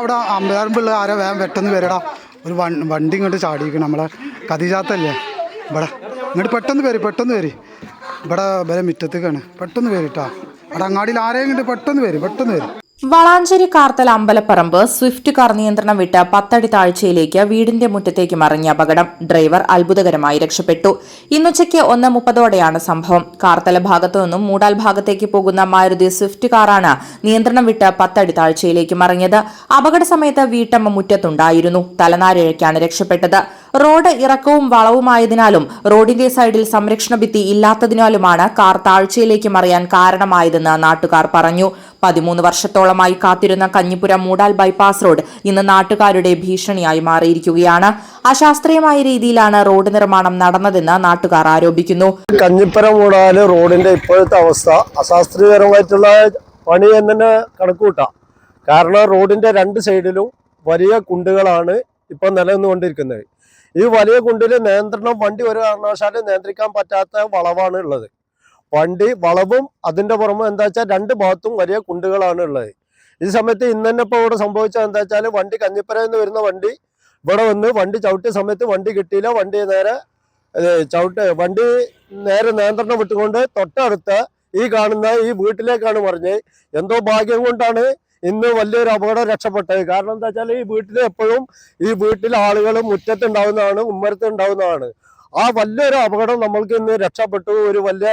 അവിടെ അമ്പലമ്പുള്ള ആരോ വേഗം പെട്ടെന്ന് വരടാ. ഒരു വണ്ടി ഇങ്ങോട്ട് ചാടിയിരിക്കണം നമ്മളെ കതിജാത്തല്ലേ? ഇവിടെ ഇങ്ങോട്ട് പെട്ടെന്ന് വരും പെട്ടെന്ന് വരും. ഇവിടെ വരെ മുറ്റത്തേക്കാണ്. പെട്ടെന്ന് വരും കേട്ടോ അവിടെ അങ്ങാടിയിൽ ആരെയും ഇങ്ങോട്ട് പെട്ടെന്ന് വരും പെട്ടെന്ന് വരും. വളാഞ്ചേരി കാർത്തൽ അമ്പലപ്പറമ്പ് സ്വിഫ്റ്റ് കാർ നിയന്ത്രണം വിട്ട് പത്തടി താഴ്ചയിലേക്ക് വീടിന്റെ മുറ്റത്തേക്ക് മറിഞ്ഞ അപകടം ഡ്രൈവർ അത്ഭുതകരമായി രക്ഷപ്പെട്ടു. ഇന്നുച്ചയ്ക്ക് ഒന്ന് മുപ്പതോടെയാണ് സംഭവം. കാർത്തല ഭാഗത്തു നിന്നും മൂടാൽ ഭാഗത്തേക്ക് പോകുന്ന മാരുതി സ്വിഫ്റ്റ് കാറാണ് നിയന്ത്രണം വിട്ട് പത്തടി താഴ്ചയിലേക്ക് മറിഞ്ഞത്. അപകട സമയത്ത് വീട്ടമ്മ മുറ്റത്തുണ്ടായിരുന്നു. തലനാരിഴയ്ക്കാണ് രക്ഷപ്പെട്ടത്. റോഡ് ഇറക്കവും വളവുമായതിനാലും റോഡിന്റെ സൈഡിൽ സംരക്ഷണ ഭിത്തി ഇല്ലാത്തതിനാലുമാണ് കാർ താഴ്ചയിലേക്ക് മറിയാൻ കാരണമായതെന്ന് നാട്ടുകാർ പറഞ്ഞു. പതിമൂന്ന് വർഷത്തോളമായി കാത്തിരുന്ന കഞ്ഞിപ്പുരം മൂടാൽ ബൈപ്പാസ് റോഡ് ഇന്ന് നാട്ടുകാരുടെ ഭീഷണിയായി മാറിയിരിക്കുകയാണ്. അശാസ്ത്രീയമായ രീതിയിലാണ് റോഡ് നിർമ്മാണം നടന്നതെന്ന് നാട്ടുകാർ ആരോപിക്കുന്നു. കഞ്ഞിപ്പുരം മൂടാൽ റോഡിന്റെ ഇപ്പോഴത്തെ അവസ്ഥ അശാസ്ത്രീയപരമായിട്ടുള്ള പണി തന്നെ കണക്കൂട്ടാം കാരണം റോഡിന്റെ രണ്ട് സൈഡിലും വലിയ കുണ്ടുകളാണ് ഇപ്പൊ നിലനിന്നുകൊണ്ടിരിക്കുന്നത്. ഈ വലിയ കുണ്ടിൽ നിയന്ത്രണം വണ്ടി ഒരു കാരണവശാലും നിയന്ത്രിക്കാൻ പറ്റാത്ത വളവാണ് ഉള്ളത്. വണ്ടി വളവും അതിന്റെ പുറമെ എന്താ വെച്ചാൽ രണ്ട് ഭാഗത്തും വലിയ കുണ്ടുകളാണ് ഉള്ളത്. ഈ സമയത്ത് ഇന്ന് തന്നെ ഇവിടെ സംഭവിച്ചത് എന്താ വെച്ചാൽ വണ്ടി കഞ്ഞിപ്പുരയിൽ നിന്ന് വരുന്ന വണ്ടി ഇവിടെ വന്ന് വണ്ടി ചവിട്ടിയ സമയത്ത് വണ്ടി കിട്ടിയില്ല. വണ്ടി നേരെ ചവിട്ട് വണ്ടി നേരെ നിയന്ത്രണം വിട്ടുകൊണ്ട് തൊട്ടടുത്ത് ഈ കാണുന്ന ഈ വീട്ടിലേക്കാണ് മറിഞ്ഞ്. എന്തോ ഭാഗ്യം കൊണ്ടാണ് ഇന്ന് വലിയൊരു അപകടം രക്ഷപ്പെട്ടത്. കാരണം എന്താ വെച്ചാൽ ഈ വീട്ടിൽ എപ്പോഴും ഈ വീട്ടിൽ ആളുകൾ മുറ്റത്ത് ഉണ്ടാവുന്നതാണ് ഉമ്മരത്ത് ഉണ്ടാവുന്നതാണ് ആ വലിയൊരു അപകടം നമ്മൾക്ക് ഇന്ന് രക്ഷപ്പെട്ടു. ഒരു വലിയ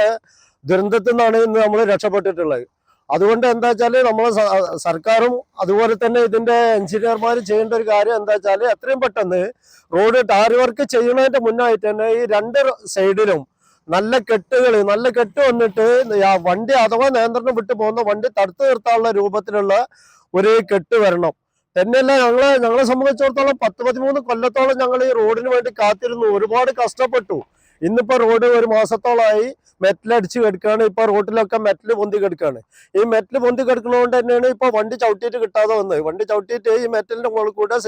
ദുരന്തത്തിൽ നിന്നാണ് ഇന്ന് നമ്മൾ രക്ഷപ്പെട്ടിട്ടുള്ളത്. അതുകൊണ്ട് എന്താ വെച്ചാൽ നമ്മളെ സർക്കാരും അതുപോലെ തന്നെ ഇതിന്റെ എഞ്ചിനീയർമാർ ചെയ്യേണ്ട ഒരു കാര്യം എന്താ വെച്ചാൽ എത്രയും പെട്ടെന്ന് റോഡ് ടാർ വർക്ക് ചെയ്യുന്നതിന്റെ മുന്നായിട്ട് തന്നെ ഈ രണ്ട് സൈഡിലും നല്ല കെട്ടുകൾ നല്ല കെട്ട് വന്നിട്ട് വണ്ടി അഥവാ നിയന്ത്രണം വിട്ടു പോകുന്ന വണ്ടി തടുത്തു നിർത്താനുള്ള രൂപത്തിലുള്ള ഒരു കെട്ട് വരണം. തന്നെയല്ല ഞങ്ങളെ ഞങ്ങളെ സംബന്ധിച്ചിടത്തോളം പത്ത് പതിമൂന്ന് കൊല്ലത്തോളം ഞങ്ങൾ ഈ റോഡിന് വേണ്ടി കാത്തിരുന്നു. ഒരുപാട് കഷ്ടപ്പെട്ടു. ഇന്നിപ്പോ റോഡ് ഒരു മാസത്തോളമായി മെറ്റലടിച്ച് കിടക്കുകയാണ് ഇപ്പൊ റോഡിലൊക്കെ മെറ്റൽ പൊന്തി കിടക്കുകയാണ് ഈ മെറ്റൽ പൊന്തി കിടക്കുന്നതുകൊണ്ട് തന്നെയാണ് ഇപ്പൊ വണ്ടി ചവിട്ടിയിട്ട് കിട്ടാതെ വന്നത്. വണ്ടി ചവിട്ടിയിട്ട് ഈ മെറ്റലിന്റെ മുകളിൽ കൂടെ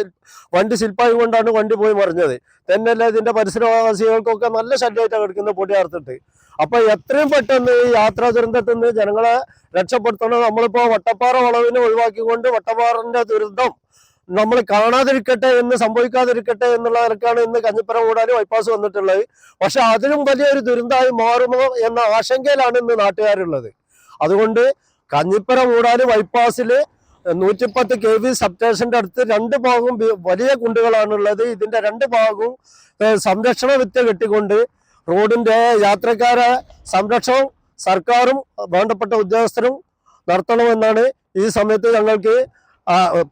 വണ്ടി ശില്പായി കൊണ്ടാണ് വണ്ടി പോയി മറിഞ്ഞത്. തന്നെയല്ല ഇതിന്റെ പരിസരവാസികൾക്കൊക്കെ നല്ല ശല്യമായിട്ടാണ് കിടക്കുന്നത് പൊടി ചേർത്തിട്ട് അപ്പൊ എത്രയും പെട്ടെന്ന് ഈ യാത്രാ ദുരന്തത്തിൽ നിന്ന് ജനങ്ങളെ രക്ഷപ്പെടുത്തണം. നമ്മളിപ്പോ വട്ടപ്പാറ വളവിനെ ഒഴിവാക്കിക്കൊണ്ട് വട്ടപ്പാറിന്റെ ദുരന്തം നമ്മൾ കാണാതിരിക്കട്ടെ എന്ന് സംഭവിക്കാതിരിക്കട്ടെ എന്നുള്ള നിലക്കാണ് ഇന്ന് കഞ്ഞിപ്പുറം കൂടാനും ബൈപ്പാസ് വന്നിട്ടുള്ളത്. പക്ഷെ അതിലും വലിയൊരു ദുരന്തമായി മാറുമോ എന്ന ആശങ്കയിലാണ് ഇന്ന് നാട്ടുകാരുള്ളത്. അതുകൊണ്ട് കഞ്ഞിപ്പുറം കൂടാനും ബൈപ്പാസിൽ നൂറ്റിപ്പത്ത് കെ വി സബ്സ്റ്റേഷന്റെ അടുത്ത് രണ്ട് ഭാഗവും വലിയ കുണ്ടുകളാണുള്ളത്. ഇതിന്റെ രണ്ട് ഭാഗവും സംരക്ഷണ വിത്ത് കെട്ടിക്കൊണ്ട് റോഡിന്റെ യാത്രക്കാരെ സംരക്ഷണം സർക്കാരും വേണ്ടപ്പെട്ട ഉദ്യോഗസ്ഥരും നടത്തണമെന്നാണ് ഈ സമയത്ത് ഞങ്ങൾക്ക്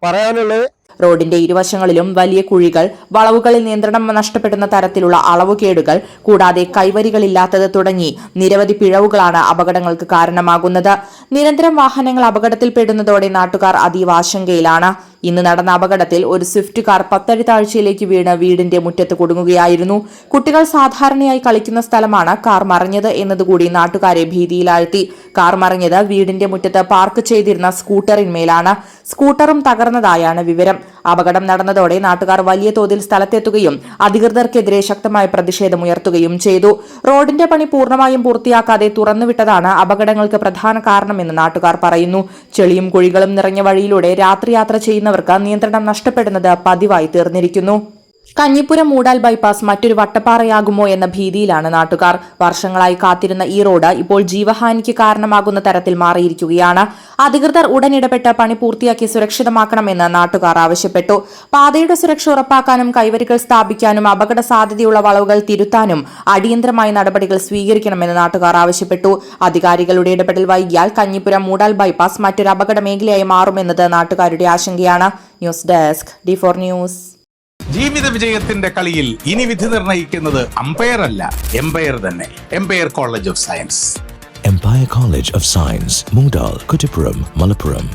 പറയാനുള്ളത്. റോഡിന്റെ ഇരുവശങ്ങളിലും വലിയ കുഴികൾ വളവുകളിൽ നിയന്ത്രണം നഷ്ടപ്പെടുന്ന തരത്തിലുള്ള അളവുകേടുകൾ കൂടാതെ കൈവരികളില്ലാത്തത് തുടങ്ങി നിരവധി പിഴവുകളാണ് അപകടങ്ങൾക്ക് കാരണമാകുന്നത്. നിരന്തരം വാഹനങ്ങൾ അപകടത്തിൽപ്പെടുന്നതോടെ നാട്ടുകാർ അതീവ ആശങ്കയിലാണ്. ഇന്ന് നടന്ന അപകടത്തിൽ ഒരു സ്വിഫ്റ്റ് കാർ പത്തടി താഴ്ചയിലേക്ക് വീണ് വീടിന്റെ മുറ്റത്ത് കുടുങ്ങുകയായിരുന്നു. കുട്ടികൾ സാധാരണയായി കളിക്കുന്ന സ്ഥലമാണ് കാർ മറിഞ്ഞത് എന്നതുകൂടി നാട്ടുകാരെ ഭീതിയിലാഴ്ത്തി. കാർ മറിഞ്ഞത് വീടിന്റെ മുറ്റത്ത് പാർക്ക് ചെയ്തിരുന്ന സ്കൂട്ടറിന്മേലാണ്. സ്കൂട്ടറും തകർന്നതായാണ് വിവരം. അപകടം. നടന്നതോടെ നാട്ടുകാർ വലിയ തോതിൽ സ്ഥലത്തെത്തുകയും അധികൃതർക്കെതിരെ ശക്തമായ പ്രതിഷേധമുയർത്തുകയും ചെയ്തു. റോഡിന്റെ പണി പൂർണമായും പൂർത്തിയാക്കാതെ തുറന്നുവിട്ടതാണ് അപകടങ്ങൾക്ക് പ്രധാന കാരണമെന്ന് നാട്ടുകാർ പറയുന്നു. ചെളിയും കുഴികളും നിറഞ്ഞ വഴിയിലൂടെ രാത്രിയാത്ര ചെയ്യുന്നവർക്ക് നിയന്ത്രണം നഷ്ടപ്പെടുന്നത് പതിവായി തീർന്നിരിക്കുന്നു. കഞ്ഞിപ്പുരം മൂടാൽ ബൈപ്പാസ് മറ്റൊരു വട്ടപ്പാറയാകുമോ എന്ന ഭീതിയിലാണ് നാട്ടുകാർ. വർഷങ്ങളായി കാത്തിരുന്ന ഈ റോഡ് ഇപ്പോൾ ജീവഹാനിക്ക് കാരണമാകുന്ന തരത്തിൽ മാറിയിരിക്കുകയാണ്. അധികൃതർ ഉടൻ ഇടപെട്ട് പണി പൂർത്തിയാക്കി സുരക്ഷിതമാക്കണമെന്ന് നാട്ടുകാർ ആവശ്യപ്പെട്ടു. പാതയുടെ സുരക്ഷ ഉറപ്പാക്കാനും കൈവരികൾ സ്ഥാപിക്കാനും അപകട സാധ്യതയുള്ള വളവുകൾ തിരുത്താനും അടിയന്തരമായ നടപടികൾ സ്വീകരിക്കണമെന്ന് നാട്ടുകാർ ആവശ്യപ്പെട്ടു. അധികാരികളുടെ ഇടപെടൽ വൈകിയാൽ കഞ്ഞിപ്പുരം മൂടാൽ ബൈപ്പാസ് മറ്റൊരു അപകട മേഖലയായി മാറുമെന്നത് നാട്ടുകാരുടെ ആശങ്കയാണ്. News desk D four news. ജീവിത വിജയത്തിന്റെ കളിയിൽ ഇനി വിധി നിർണയിക്കുന്നത് അമ്പയർ അല്ല എംപയർ തന്നെ empire college of science empire college of science Moondal, Kuttipuram, Malappuram.